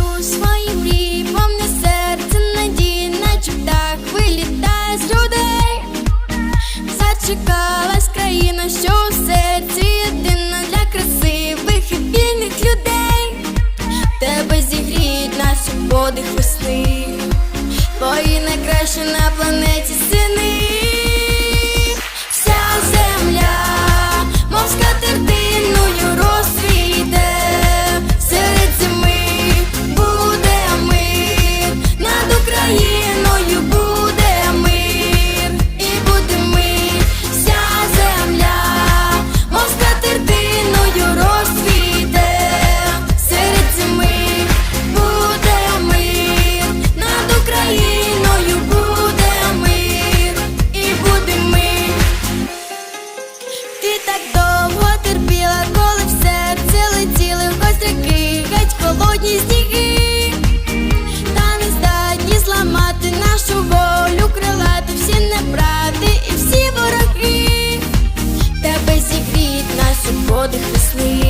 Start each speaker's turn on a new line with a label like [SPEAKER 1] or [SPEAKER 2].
[SPEAKER 1] у свої мрії, повне серце надії, наче птах вилітає з людей. Зачекалась країна, що у серці єдина для красивих і вільних людей. Тебе зігріють наші подих весни, твої найкращі на планеті довго терпіла, коли в серце летіли в костряки, геть холодні сніги, та не здатні зламати нашу волю, крилати всі неправди і всі вороги, тебе зігріть, нас у подих весни.